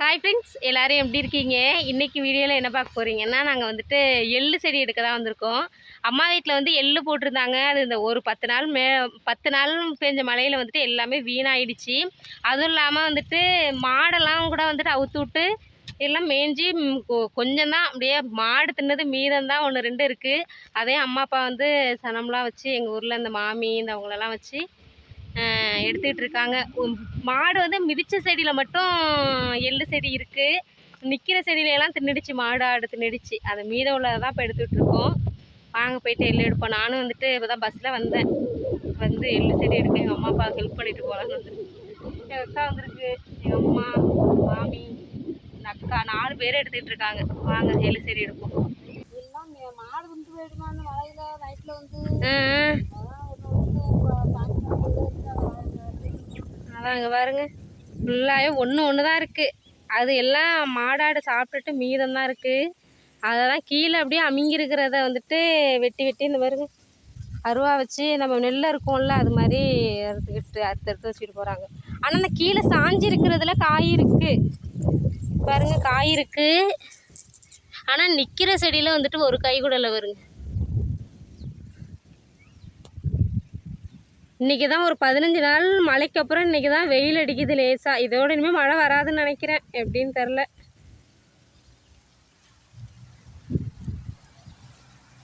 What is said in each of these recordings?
Hi friends எல்லோரும் எப்படி இருக்கீங்க? இன்றைக்கி வீடியோவில் என்ன பார்க்க போகிறீங்கன்னா நாங்கள் வந்துட்டு எள்ளு செடி எடுக்க தான் வந்திருக்கோம். அம்மா வீட்டில் வந்து எள்ளு போட்டிருந்தாங்க. அது இந்த ஒரு பத்து நாள் மே பத்து நாள் பெஞ்ச மழையில் வந்துட்டு எல்லாமே வீணாயிடுச்சு. அதுவும் இல்லாமல் வந்துட்டு மாடெல்லாம் கூட வந்துட்டு அவுத்து விட்டு எல்லாம் மேய்ஞ்சி கொ- கொஞ்சம் தான் அப்படியே மாடு தின்னது மீதம் தான் ஒன்று ரெண்டு இருக்குது அதே அம்மா அப்பா வந்து சனம்லாம் வச்சு எங்கள் ஊரில் இந்த மாமி இந்த அவங்களெல்லாம் வச்சு எடுத்துக்கிட்டு இருக்காங்க மாடு வந்து மிதிச்ச செடியில் மட்டும் எள்ளு செடி இருக்குது நிற்கிற செடியிலலாம் தின்னுடுச்சு மாடு ஆடு தின்னுடுச்சு. அது மீதம் உள்ளதை தான் இப்போ எடுத்துகிட்டு இருக்கோம் வாங்க போயிட்டு எள்ளு எடுப்போம். நானும் வந்துட்டு இப்போ தான் பஸ்ஸில் வந்தேன். வந்து எள்ளு செடி எடுக்க எங்கள் அம்மா அப்பா ஹெல்ப் பண்ணிட்டு போகலான்னு வந்து எங்கள் அக்கா வந்திருக்கு. எங்கள் அம்மா மாமி இந்த அக்கா நாலு பேர் எடுத்துக்கிட்டு இருக்காங்க வாங்க எள்ளு செடி எடுப்போம். மாடு வந்து போயிடுமா அந்த நைட்ல வந்து ஆ, அதான் ஒண்ணு வந்து ப- பாஞ்சு நாள் இருக்கு, அது வளர்ந்து பாருங்க. ஃபுல்லாகவே ஒன்று ஒன்று தான் இருக்குது அது எல்லாம் மாடாடு சாப்பிட்டுட்டு மீதம் தான் இருக்குது அதை தான் கீழே அப்படியே அமிங்கிருக்கிறத வந்துட்டு வெட்டி வெட்டி இந்த பாருங்க. அருவா வச்சு நம்ம நெல் இருக்கோம்ல அது மாதிரி அறுத்துக்கிட்டு அறுத்து அறுத்து வச்சுட்டு போகிறாங்க ஆனால் அந்த கீழே சாஞ்சி இருக்கிறதுல காய் இருக்குது பாருங்க காய் இருக்குது ஆனால் நிற்கிற செடியில் வந்துட்டு ஒரு கை கூட இல்லை வருங்க இன்றைக்கி தான் ஒரு பதினஞ்சு நாள் மழைக்கு அப்புறம் இன்றைக்கி தான் வெயில் அடிக்குது லேசாக இதோட இனிமேல் மழை வராதுன்னு நினைக்கிறேன். எப்படின்னு தெரில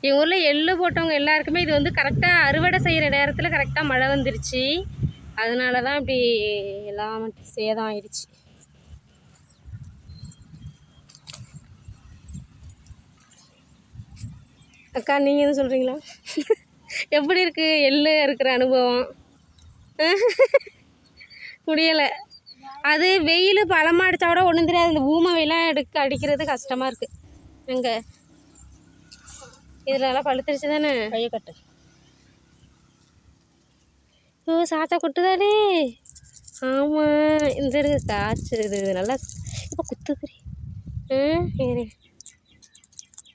எங்கள் ஊரில் எள்ளு போட்டவங்க எல்லாருக்குமே இது வந்து கரெக்டாக அறுவடை செய்கிற நேரத்தில் கரெக்டாக மழை வந்துருச்சு. அதனால தான் இப்படி எல்லாம் சேதம் ஆயிடுச்சு. அக்கா நீங்கள் எதுவும் சொல்கிறீங்களா எப்படி இருக்குது எள்ளு இருக்கிற அனுபவம். முடியலை அது வெயில் பழமாக அடித்தா கூட ஒன்றும் தெரியாது. இந்த ஊமை வெயிலாம் எடுக்க அடிக்கிறது கஷ்டமாக இருக்குது எங்கே? இதில் நல்லா பழுத்துருச்சு தானே? கையை கட்டு. ஓ சாத்தா கொட்டுதாடே ஆமாம் இந்த இருக்கு காய்ச்சி இது நல்லா இப்போ குத்துக்குறி ம் இரு.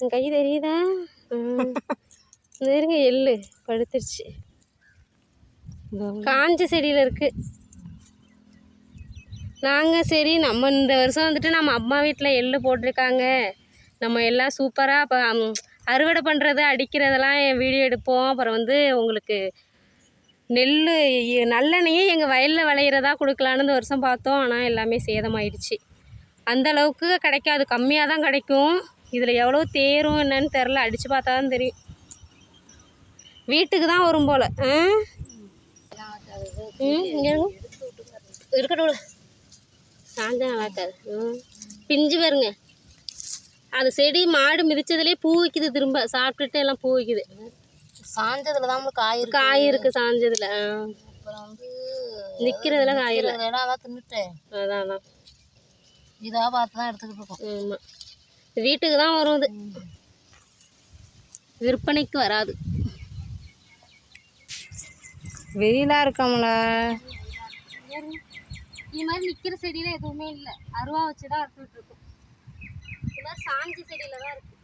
என் கை தெரியுதா? இருங்க எள்ளு படுத்துருச்சு. காஞ்ச செடியில் இருக்குது நாங்கள் சரி நம்ம இந்த வருஷம் வந்துட்டு நம்ம அம்மா வீட்டில் எள்ளு போட்டிருக்காங்க. நம்ம எல்லாம் சூப்பராக இப்போ அறுவடை பண்ணுறது அடிக்கிறதெல்லாம் வீடியோ எடுப்போம். அப்புறம் வந்து உங்களுக்கு நெல் நல்லெண்ணெயே எங்கள் வயலில் விளையிறதா கொடுக்கலான்னு இந்த வருஷம் பார்த்தோம். ஆனால் எல்லாமே சேதமாயிடுச்சு. அந்த அளவுக்கு கிடைக்காது. கம்மியாக தான் கிடைக்கும். இதில் எவ்வளோ தேரும் என்னன்னு தெரில அடித்து பார்த்தா தான் தெரியும். வீட்டுக்கு தான் வரும் போல். ஆ? ம் இருக்கட்டும் சாஞ்சா நல்லா இருக்காது. ம் பிஞ்சு வருங்க அது செடி மாடு மிதிச்சதுலேயே பூ வைக்குது திரும்ப. சாப்பிட்டுட்டு எல்லாம் பூ வைக்குது. சாஞ்சதுல தான் காய் காய் இருக்குது சாஞ்சதில் அப்புறம் வந்து நிற்கிறதுல காய் இல்லை. அதான் தின்னுட்டேன். அதான் அதான். இதா பார்த்து தான் எடுத்துக்கிட்டு இருக்கோம். ஆமாம் வீட்டுக்கு தான் வரும் இது விற்பனைக்கு வராது. வெயிலா இருக்கோம்ல. இது மாதிரி நிற்கிற செடியில் எதுவுமே இல்லை. அருவா வச்சு தான் அறுத்துட்டு இருக்கும். இது சாஞ்சி செடியில் தான் இருக்கு.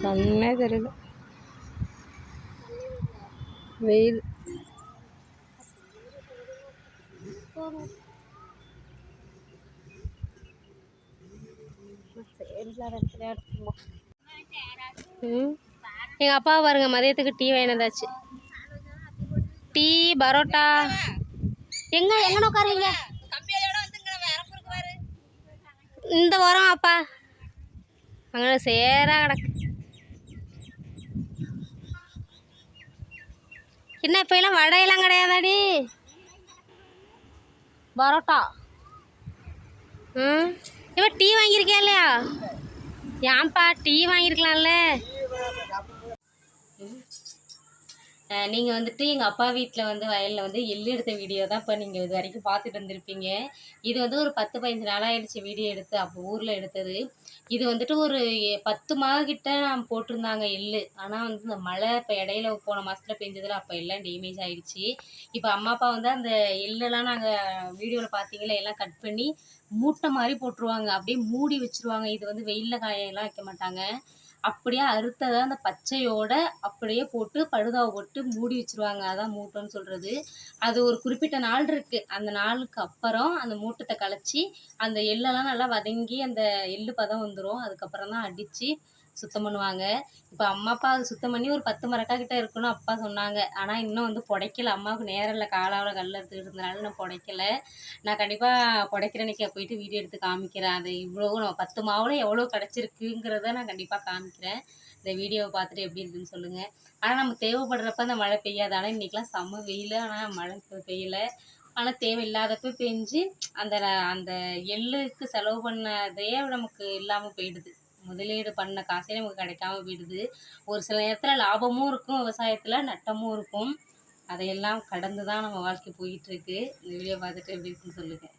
கண்ணே தெரியல வெயில் எங்கள் அப்பா பாருங்க மதியத்துக்கு டீ வாங்கினதாச்சு டீ பரோட்டா எங்க எங்க உட்காருங்க இந்த வாரம் அப்பா அங்கே சேரா கிடக்கு என்ன இப்போ எல்லாம் வடையெல்லாம் கிடையாதாடி? பரோட்டா. ம்? இவன் டீ வாங்கியிருக்கியா இல்லையா? ஏன்பா டீ வாங்கியிருக்கலாம்ல. நீங்கள் வந்துட்டு எங்கள் அப்பா வீட்டில் வந்து வயலில் வந்து எள்ளு எடுத்த வீடியோ தான் இப்போ நீங்கள் இது வரைக்கும் பார்த்துட்டு இருந்திருப்பீங்க இது வந்து ஒரு பத்து பதினஞ்சு நாள் வீடியோ எடுத்து அப்போ ஊரில் எடுத்தது. இது வந்துட்டு ஒரு பத்து மாத கிட்ட நான் போட்டிருந்தாங்க எள்ளு. ஆனால் வந்து இந்த மழை இப்போ இடையில போன மாதத்துல பெஞ்சதில் அப்போ எல்லாம் டேமேஜ் ஆயிடுச்சு. இப்போ அம்மா அப்பா வந்து அந்த எள்ளெல்லாம் நாங்கள் வீடியோவில் பார்த்தீங்களா எல்லாம் கட் பண்ணி மூட்டை மாதிரி போட்டுருவாங்க. அப்படியே மூடி வச்சிருவாங்க. இது வந்து வெயிலில் காயெல்லாம் வைக்க மாட்டாங்க. அப்படியே அறுத்ததை அந்த பச்சையோட அப்படியே போட்டு பழுதாவை போட்டு மூடி வச்சிருவாங்க. அதான் மூட்டைன்னு சொல்கிறது அது ஒரு குறிப்பிட்ட நாள் இருக்குது அந்த நாளுக்கு அப்புறம் அந்த மூட்டத்தை கலைச்சி அந்த எள்ளெல்லாம் நல்லா வதங்கி அந்த எள்ளு பதம் வந்துடும் அதுக்கப்புறம் தான் அடித்து சுத்தம் பண்ணுவாங்க. இப்போ அம்மா அப்பா அது சுத்தம் பண்ணி ஒரு பத்து மரக்கா கிட்ட இருக்குன்னு அப்பா சொன்னாங்க. ஆனால் இன்னும் வந்து புடைக்கல. அம்மாவுக்கு நேரம் இல்லை. காலாவில் கல் எடுத்துக்கிட்டு இருந்தனால நான் புடைக்கல. நான் கண்டிப்பாக புடைக்கிறனைக்கு போயிட்டு வீடியோ எடுத்து காமிக்கிறேன். அது இவ்வளோ நம்ம பத்து மாவுல எவ்வளோ கிடச்சிருக்குங்கிறத நான் கண்டிப்பாக காமிக்கிறேன். இந்த வீடியோவை பார்த்துட்டு எப்படி இருக்குன்னு சொல்லுங்கள் ஆனால் நம்ம தேவைப்படுறப்ப அந்த மழை பெய்யாது. ஆனால் இன்றைக்கெலாம் செம்ம வெயில். ஆனால் மழை பெய்யலை பெய்யல. ஆனால் தேவையில்லாதப்ப பெஞ்சு அந்த அந்த எள்ளுக்கு செலவு பண்ணதே நமக்கு இல்லாமல் போயிடுது. முதலீடு பண்ண காசே நமக்கு கிடைக்காம போயிடுது. ஒரு சில நேரத்தில் லாபமும் இருக்கும் விவசாயத்தில் நட்டமும் இருக்கும். அதையெல்லாம் கடந்து தான் நம்ம வாழ்க்கை போயிட்டுருக்கு இந்த வீடியோ பார்த்துட்டு எப்படி இருக்குன்னு சொல்லுங்கள்